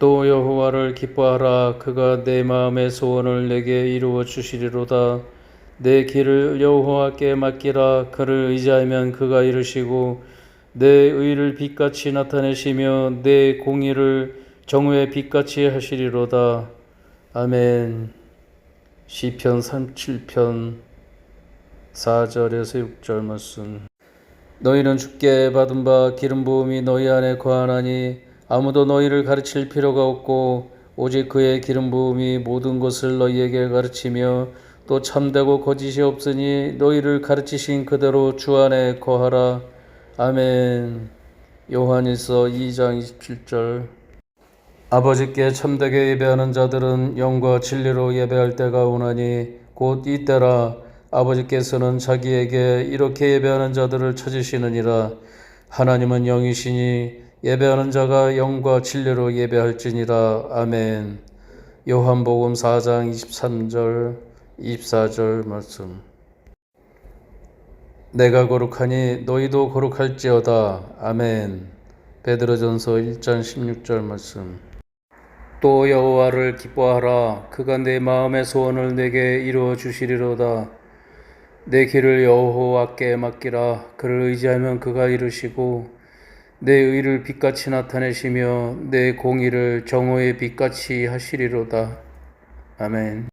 또 여호와를 기뻐하라. 그가 내 마음의 소원을 내게 이루어 주시리로다. 내 길을 여호와께 맡기라. 그를 의지하면 그가 이루시고 내 의를 빛같이 나타내시며 내 공의를 정오의 빛같이 하시리로다. 아멘. 시편 37편 4절에서 6절 말씀. 너희는 주께 받은 바 기름 부음이 너희 안에 거하나니 아무도 너희를 가르칠 필요가 없고 오직 그의 기름 부음이 모든 것을 너희에게 가르치며 또 참되고 거짓이 없으니 너희를 가르치신 그대로 주 안에 거하라. 아멘. 요한일서 2장 27절. 아버지께 참되게 예배하는 자들은 영과 진리로 예배할 때가 오나니 곧 이때라. 아버지께서는 자기에게 이렇게 예배하는 자들을 찾으시느니라. 하나님은 영이시니 예배하는 자가 영과 진리로 예배할지니라. 아멘. 요한복음 4장 23절 24절 말씀. 내가 거룩하니 너희도 거룩할지어다. 아멘. 베드로전서 1장 16절 말씀. 또 여호와를 기뻐하라. 그가 내 마음의 소원을 내게 이루어 주시리로다. 내 길을 여호와께 맡기라. 그를 의지하면 그가 이루시고 내 의를 빛같이 나타내시며 내 공의를 정오의 빛같이 하시리로다. 아멘